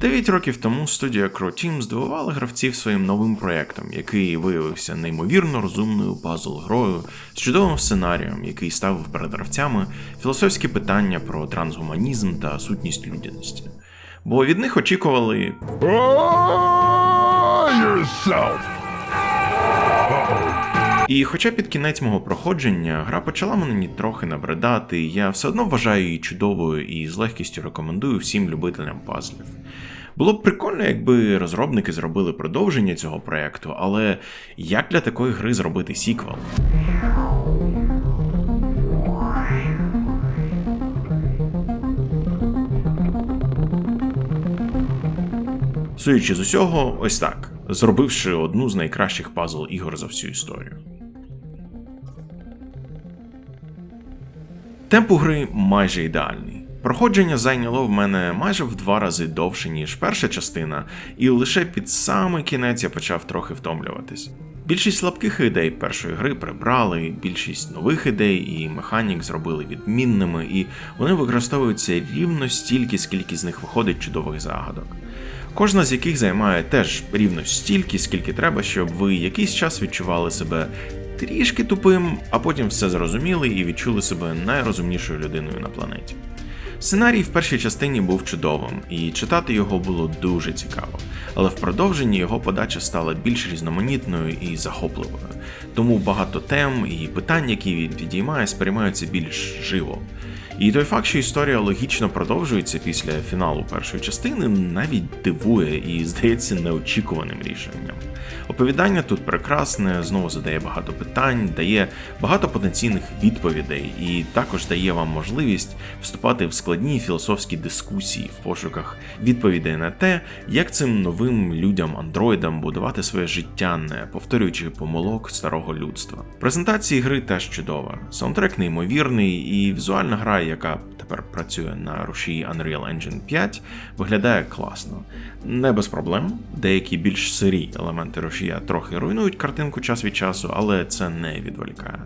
Дев'ять років тому студія Crow Team здивувала гравців своїм новим проєктом, який виявився неймовірно розумною пазл-грою з чудовим сценарієм, який ставив перед гравцями філософські питання про трансгуманізм та сутність людяності. Бо від них очікували yourself. І хоча під кінець мого проходження гра почала мені трохи набридати, я все одно вважаю її чудовою і з легкістю рекомендую всім любителям пазлів. Було б прикольно, якби розробники зробили продовження цього проєкту, але як для такої гри зробити сіквел? Судячи з усього, ось так, зробивши одну з найкращих пазл ігор за всю історію. Темп у гри майже ідеальний. Проходження зайняло в мене майже в два рази довше, ніж перша частина, і лише під самий кінець я почав трохи втомлюватись. Більшість слабких ідей першої гри прибрали, більшість нових ідей і механік зробили відмінними, і вони використовуються рівно стільки, скільки з них виходить чудових загадок. Кожна з яких займає теж рівно стільки, скільки треба, щоб ви якийсь час відчували себе трішки тупим, а потім все зрозуміли і відчули себе найрозумнішою людиною на планеті. Сценарій в першій частині був чудовим, і читати його було дуже цікаво, але в продовженні його подача стала більш різноманітною і захопливою, тому багато тем і питань, які він підіймає, сприймаються більш живо. І той факт, що історія логічно продовжується після фіналу першої частини, навіть дивує і здається неочікуваним рішенням. Оповідання тут прекрасне, знову задає багато питань, дає багато потенційних відповідей, і також дає вам можливість вступати в складні філософські дискусії в пошуках відповідей на те, як цим новим людям-андроїдам будувати своє життя, не повторюючи помилок старого людства. Презентації гри теж чудова, саундтрек неймовірний, і візуальна гра, яка тепер працює на рушії Unreal Engine 5, виглядає класно. Не без проблем. Деякі більш сирі елементи рушія трохи руйнують картинку час від часу, але це не відволікає.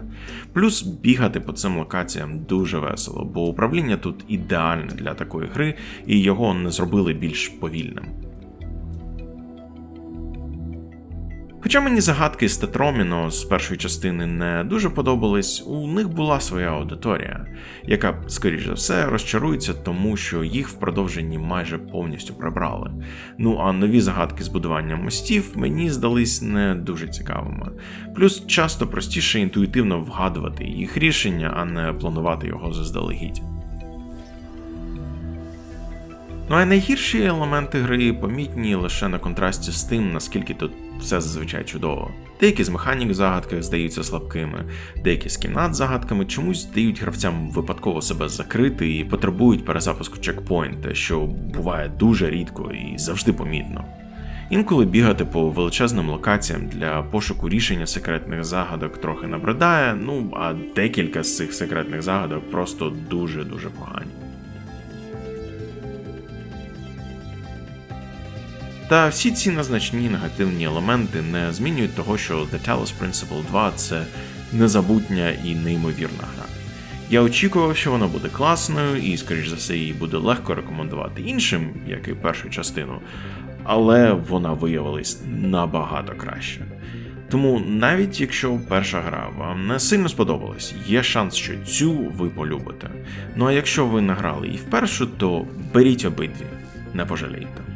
Плюс бігати по цим локаціям дуже весело, бо управління тут ідеальне для такої гри, і його не зробили більш повільним. Хоча мені загадки з Тетроміно з першої частини не дуже подобались, у них була своя аудиторія, яка, скоріш за все, розчарується тому, що їх в продовженні майже повністю прибрали. Ну а нові загадки з будуванням мостів мені здались не дуже цікавими. Плюс часто простіше інтуїтивно вгадувати їх рішення, а не планувати його заздалегідь. Ну а найгірші елементи гри помітні лише на контрасті з тим, наскільки тут все зазвичай чудово. Деякі з механік в загадках здаються слабкими, деякі з кімнат загадками чомусь дають гравцям випадково себе закрити і потребують перезапуску чекпоінта, що буває дуже рідко і завжди помітно. Інколи бігати по величезним локаціям для пошуку рішення секретних загадок трохи набридає, ну а декілька з цих секретних загадок просто дуже-дуже погані. Та всі ці незначні негативні елементи не змінюють того, що The Talos Principle 2 це незабутня і неймовірна гра. Я очікував, що вона буде класною, і, скоріш за все, її буде легко рекомендувати іншим, як і першу частину, але вона виявилась набагато краще. Тому навіть якщо перша гра вам не сильно сподобалась, є шанс, що цю ви полюбите. Ну а якщо ви награли і в першу, то беріть обидві, не пожалієте.